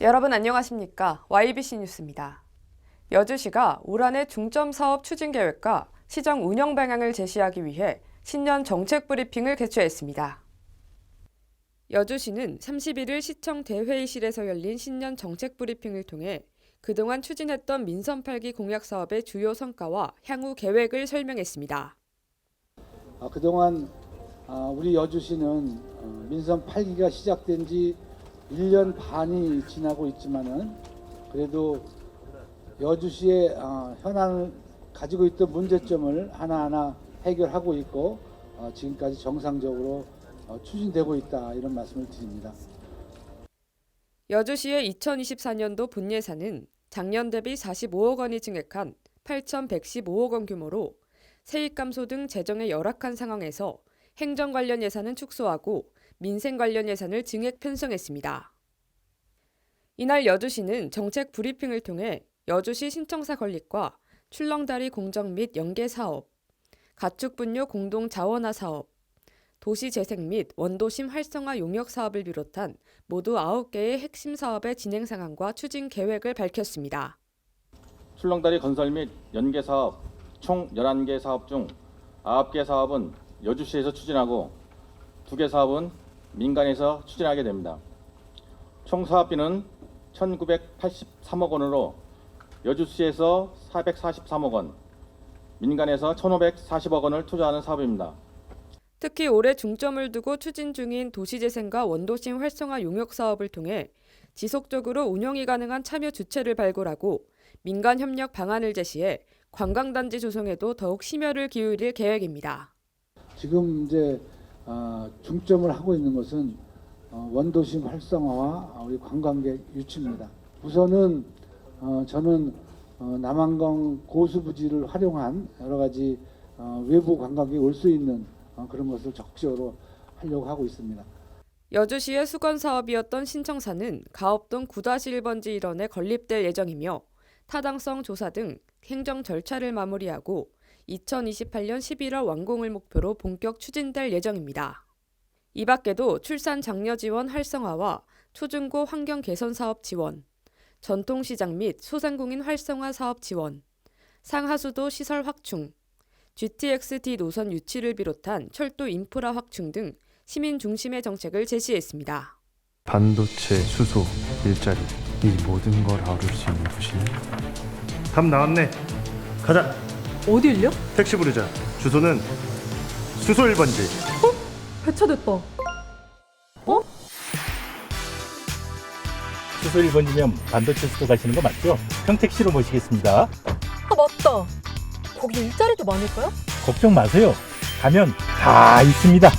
여러분 안녕하십니까? YBC 뉴스입니다. 여주시가 올 한해 중점 사업 추진 계획과 시정 운영 방향을 제시하기 위해 신년 정책 브리핑을 개최했습니다. 여주시는 31일 시청 대회의실에서 열린 신년 정책 브리핑을 통해 그동안 추진했던 민선 8기 공약 사업의 주요 성과와 향후 계획을 설명했습니다. 아, 그동안 아, 우리 여주시는 어, 민선 8기가 시작된 지 1년 반이 지나고 있지만은 그래도 여주시의 아, 현안을 가지고 있던 문제점을 하나하나 해결하고 있고 어, 지금까지 정상적으로 어, 추진되고 있다 이런 말씀을 드립니다. 여주시의 2024년도 본예산은 작년 대비 45억 원이 증액한 8,115억 원 규모로 세입 감소 등 재정의 열악한 상황에서 행정 관련 예산은 축소하고 민생 관련 예산을 증액 편성했습니다. 이날 여주시는 정책 브리핑을 통해 여주시 신청사 건립과 출렁다리 공정 및 연계 사업, 가축 분뇨 공동 자원화 사업, 도시 재생 및 원도심 활성화 용역 사업을 비롯한 모두 9개의 핵심 사업의 진행 상황과 추진 계획을 밝혔습니다. 출렁다리 건설 및 연계 사업 총 11개 사업 중 9개 사업은 여주시에서 추진하고 2개 사업은 민간에서 추진하게 됩니다. 총 사업비는 1,983억 원으로 여주시에서 443억 원, 민간에서 1,540억 원을 투자하는 사업입니다. 특히 올해 중점을 두고 추진 중인 도시재생과 원도심 활성화 용역 사업을 통해 지속적으로 운영이 가능한 참여 주체를 발굴하고 민간 협력 방안을 제시해 관광단지 조성에도 더욱 심혈을 기울일 계획입니다. 지금 이제 어, 중점을 하고 있는 것은 어, 원도심 활성화와 우리 관광객 유치입니다. 우선은 어, 저는 어, 남한강 고수부지를 활용한 여러 가지 어, 외부 관광객이 올 수 있는 어, 그런 것을 적극적으로 하려고 하고 있습니다. 여주시의 수건 사업이었던 신청사는 가업동 9-1번지 일원에 건립될 예정이며 타당성 조사 등 행정 절차를 마무리하고 2028년 11월 완공을 목표로 본격 추진될 예정입니다. 이 밖에도 출산 장려 지원 활성화와 초중고 환경 개선 사업 지원, 전통시장 및 소상공인 활성화 사업 지원, 상하수도 시설 확충, GTX-D 노선 유치를 비롯한 철도 인프라 확충 등 시민 중심의 정책을 제시했습니다. 반도체, 수소, 일자리 이 모든 걸 아우를 수 있는 도시는 답 나왔네 가자 어딜요? 택시 부르자 주소는 수소 1번지 배차됐다. 수소 1번지면 반도체 수도 가시는 거 맞죠? 평택시로 모시겠습니다. 아 맞다. 거기 일자리도 많을까요? 걱정 마세요. 가면 다 있습니다.